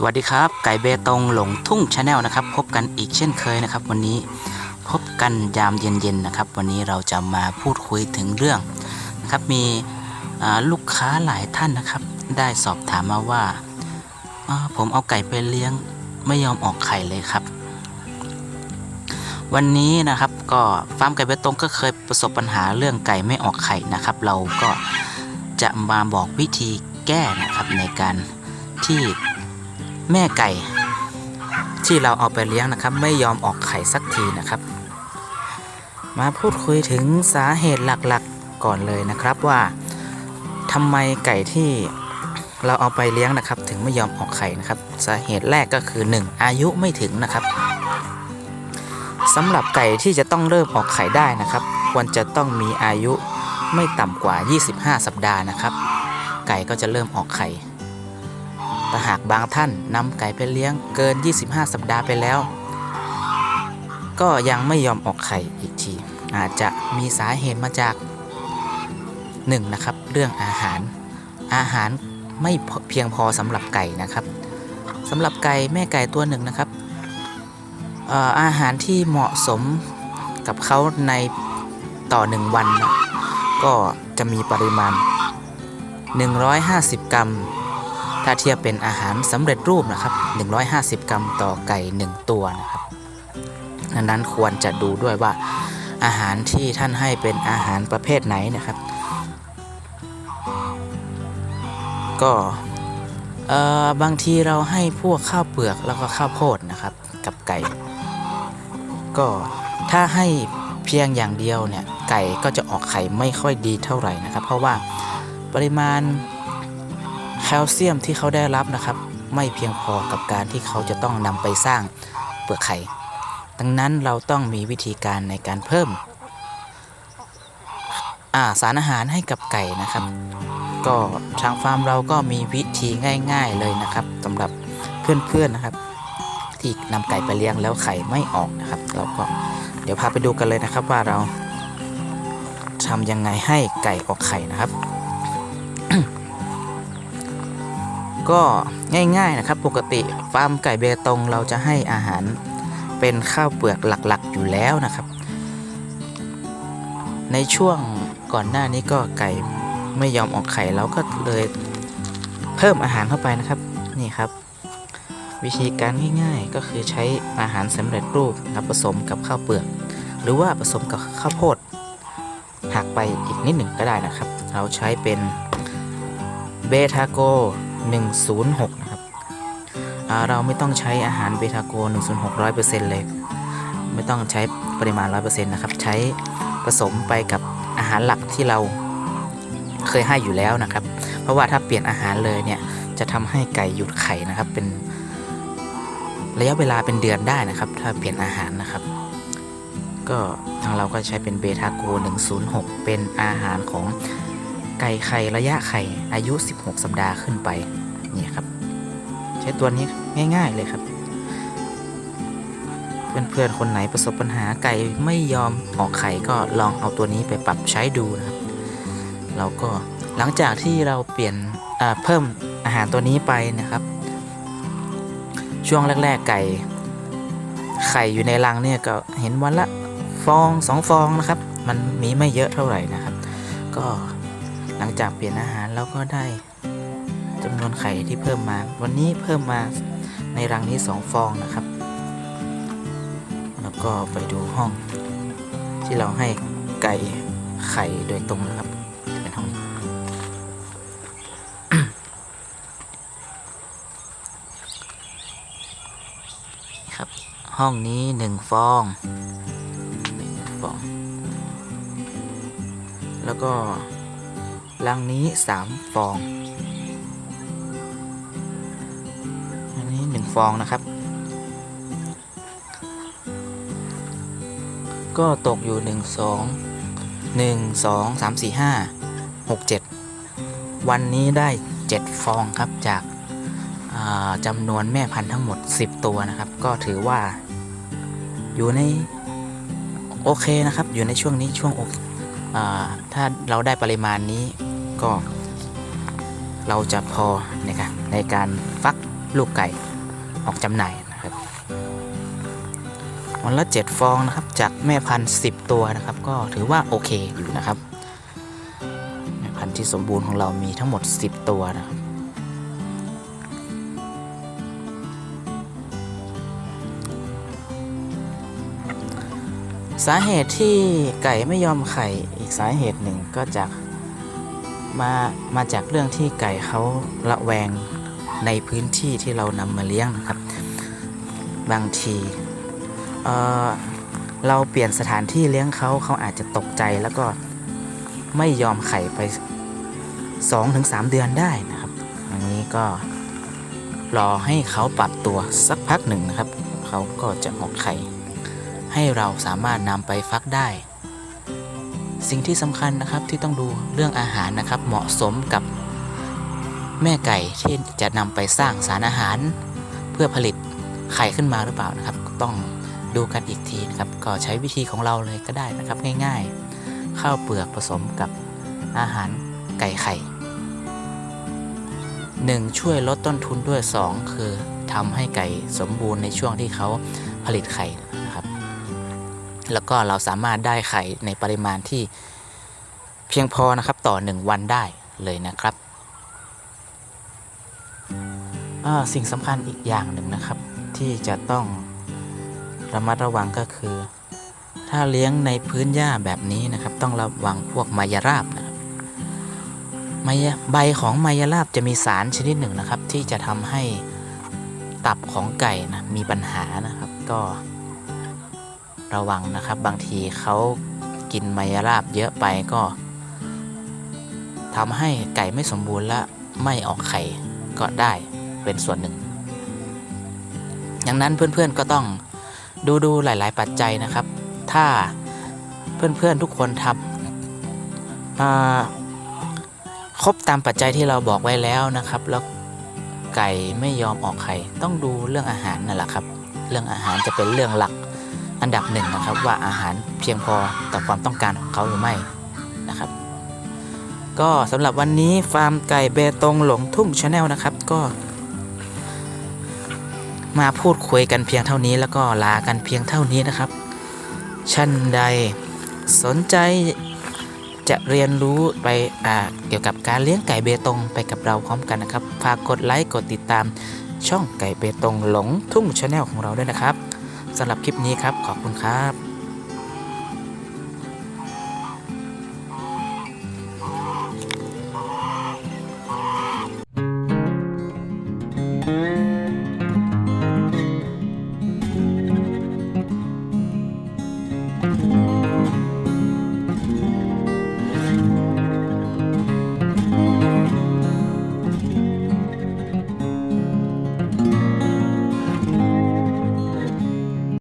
สวัสดีครับ ไก่เบตงหลงทุ่งชาแนลนะครับ พบกันอีกเช่นเคยนะครับ วันนี้พบกันยามเย็นๆนะครับ วันนี้เราจะมาพูดคุยถึงเรื่องนะครับมีลูกค้าหลายท่านนะครับ ได้สอบถามมาว่าอ่าผมเอาไก่ไปเลี้ยงไม่ยอมออกไข่เลยครับ วันนี้นะครับก็ฟาร์มไก่เบตงก็เคยประสบปัญหาเรื่องไก่ไม่ออกไข่นะครับ เราก็จะมาบอกวิธีแก้นะครับในการที่ แม่ไก่ ที่เราเอาไปเลี้ยงนะครับ ไม่ยอมออกไข่สักทีนะครับ มาพูดคุยถึงสาเหตุหลักๆก่อนเลยนะครับว่าทำไมไก่ที่เราเอาไปเลี้ยงนะครับ ถึงไม่ยอมออกไข่นะครับ สาเหตุแรกก็คือ 1 อายุไม่ถึงนะครับสำหรับไก่ที่จะต้องเริ่มออกไข่ได้นะครับ ควรจะต้องมีอายุไม่ต่ำกว่า 25 สัปดาห์นะครับ ไก่ก็จะเริ่มออกไข่ แต่หากบางท่านนำไก่ไปเลี้ยงเกิน 25 สัปดาห์ไปแล้ว ก็ยังไม่ยอมออกไข่อีกที อาจจะมีสาเหตุมาจาก 1. นะครับ เรื่องอาหาร อาหารไม่เพียงพอสำหรับไก่นะครับสำหรับไก่แม่ไก่ตัวหนึ่งนะครับเอ่ออาหารที่เหมาะสมกับเขาในต่อ 1 วันนะก็จะมีปริมาณ 150 กรัม ถ้าเทียบเป็นอาหารสำเร็จรูปนะครับ 150 กรัมต่อไก่ 1 ตัวนะครับดังนั้นควรจะดูด้วยว่าอาหารที่ท่านให้เป็นอาหารประเภทไหนนะครับ ก็เอ่อบางทีเราให้พวกข้าวเปลือกแล้วก็ข้าวโพดนะครับ กับไก่ ก็ถ้าให้เพียงอย่างเดียวเนี่ยไก่ก็จะออกไข่ไม่ค่อยดีเท่าไหร่นะครับ เพราะว่าปริมาณ คลเซียมที่เขาได้รับนะครับ ไม่เพียงพอกับการที่เขาจะต้องนำไปสร้างเปลือกไข่ ดังนั้นเราต้องมีวิธีการในการเพิ่มาสารอาหารให้กับไก่นะครับ ก็ทางฟาร์มเราก็มีวิธีง่าย ๆเลยนะครับสำหรับเพื่อนๆนะครับ ที่นำไก่ไปเลี้ยงแล้วไข่ไม่ออกนะครับ เราก็เดี๋ยวพาไปดูกันเลยนะครับว่าเราทำยังไงให้ไก่ออกไข่นะครับ ก็ง่ายๆนะครับ ปกติฟาร์มไก่เบตงเราจะให้อาหารเป็นข้าวเปลือกหลักๆอยู่แล้วนะครับ ในช่วงก่อนหน้านี้ก็ไก่ไม่ยอมออกไข่เราก็เลยเพิ่มอาหารเข้าไปนะครับนี่ครับ วิธีการง่ายๆก็คือใช้อาหารสำเร็จรูปนะผสมกับข้าวเปลือก หรือว่าผสมกับข้าวโพดหักไปอีกนิดหนึ่งก็ได้นะครับ เราใช้เป็นเบทาโก 106 นะครับเราไม่ต้องใช้อาหารเบทาโก106 100%เลย ไม่ต้องใช้ปริมาณ 100%นะครับ ใช้ผสมไปกับอาหารหลักที่เราเคยให้อยู่แล้วนะครับ เพราะว่าถ้าเปลี่ยนอาหารเลยเนี่ย จะทำให้ไก่หยุดไข่นะครับ เป็นระยะเวลาเป็นเดือนได้นะครับ ถ้าเปลี่ยนอาหารนะครับ ก็ทางเราก็ใช้เป็นเบทาโก106 เป็นอาหารของ ไก่ไข่ระยะไข่อายุ 16 สัปดาห์ขึ้นไปนี่ครับ ใช้ตัวนี้ง่าย ๆ เลยครับ เพื่อนๆคนไหนประสบปัญหาไก่ไม่ยอมออกไข่ก็ลองเอาตัวนี้ไปปรับใช้ดูนะครับเราก็หลังจากที่เราเปลี่ยนเพิ่มอาหารตัวนี้ไปนะครับ ช่วงแรก ๆ ไก่ไข่อยู่ในรังเนี่ยก็เห็นวันละฟองสองฟองนะครับ มันมีไม่เยอะเท่าไหร่นะครับ ก็ จากเปลี่ยนอาหารเราก็ได้จำนวนไข่ที่เพิ่มมา วันนี้เพิ่มมาในรังนี้ 2 ฟองนะครับ แล้วก็ไปดูห้องที่เราให้ไก่ไข่โดยตรงนะครับเป็นห้องนี้ครับ ห้องนี้1ฟองหนึ่งฟอง แล้วก็ รังนี้ 3 ฟอง อันนี้ 1 ฟองนะครับ ก็ตกอยู่ 1 2 1 2 3 4 5 6 7 วันนี้ได้ 7 ฟองครับจากาจำนวนแม่พันธุ์ทั้งหมด 10 ตัวนะครับ ก็ถือว่าอยู่ใน โอเคนะครับ อยู่ในช่วงนี้ช่วงโอเค ถ้าเราได้ปริมาณนี้ก็เราจะพอในการในการฟักลูกไก่ออกจำหน่ายนะครับวันละ 7 ฟองนะครับจากแม่พันธุ์10 ตัวนะครับ ก็ถือว่าโอเคอยู่นะครับ แม่พันธุ์ที่สมบูรณ์ของเรามีทั้งหมด 10 ตัวนะครับ สาเหตุที่ไก่ไม่ยอมไข่อีกสาเหตุหนึ่งก็จากมามาจากเรื่องที่ไก่เขาระแวงในพื้นที่ที่เรานำมาเลี้ยงนะครับ บางทีเเราเปลี่ยนสถานที่เลี้ยงเขาเขาอาจจะตกใจแล้วก็ไม่ยอมไข่ไป 2-3 เดือนได้นะครับอันนี้ก็รอให้เขาปรับตัวสักพักหนึ่งนะครับ เขาก็จะออกไข่ ให้เราสามารถนำไปฟักได้ สิ่งที่สำคัญนะครับที่ต้องดูเรื่องอาหารนะครับ เหมาะสมกับแม่ไก่ที่จะนำไปสร้างสารอาหาร เพื่อผลิตไข่ขึ้นมาหรือเปล่านะครับ ต้องดูกันอีกทีนะครับ ก็ใช้วิธีของเราเลยก็ได้นะครับ ง่ายๆ ข้าวเปลือกผสมกับอาหารไก่ไข่ 1. ช่วยลดต้นทุนด้วย 2 คือทำให้ไก่สมบูรณ์ในช่วงที่เขาผลิตไข่ แล้วก็เราสามารถได้ไข่ในปริมาณที่เพียงพอนะครับต่อ 1 วันได้เลยนะครับ สิ่งสำคัญอีกอย่างหนึ่งนะครับ ที่จะต้องระมัดระวังก็คือ ถ้าเลี้ยงในพื้นหญ้าแบบนี้นะครับ ต้องระวังพวกมายราบนะครับมายใบของมายราบจะมีสารชนิดหนึ่งนะครับ ที่จะทำให้ตับของไก่นะมีปัญหานะครับก็ ระวังนะครับ บางทีเขากินไมยราบเยอะไปก็ทำให้ไก่ไม่สมบูรณ์และไม่ออกไข่ก็ได้เป็นส่วนหนึ่ง ดังนั้นเพื่อนๆก็ต้องดูดูหลาย ๆ ปัจจัยนะครับ ถ้าเพื่อนๆทุกคนทำครบตามปัจจัยที่เราบอกไว้แล้วนะครับ แล้วไก่ไม่ยอมออกไข่ต้องดูเรื่องอาหารนั่นแหละครับ เรื่องอาหารจะเป็นเรื่องหลัก อันดับหนึ่งนะครับว่าอาหารเพียงพอต่อความต้องการของเขาหรือไม่นะครับ ก็สำหรับวันนี้ฟาร์มไก่เบตงหลงทุ่งชาแนลนะครับก็มาพูดคุยกันเพียงเท่านี้แล้วก็ลากันเพียงเท่านี้นะครับท่านใดสนใจจะเรียนรู้ไปอ่าเกี่ยวกับการเลี้ยงไก่เบตงไปกับเราพร้อมกันนะครับ ฝากกดไลค์กดติดตามช่องไก่เบตงหลงทุ่งชาแนลของเราด้วยนะครับ สำหรับคลิปนี้ครับ ขอบคุณครับ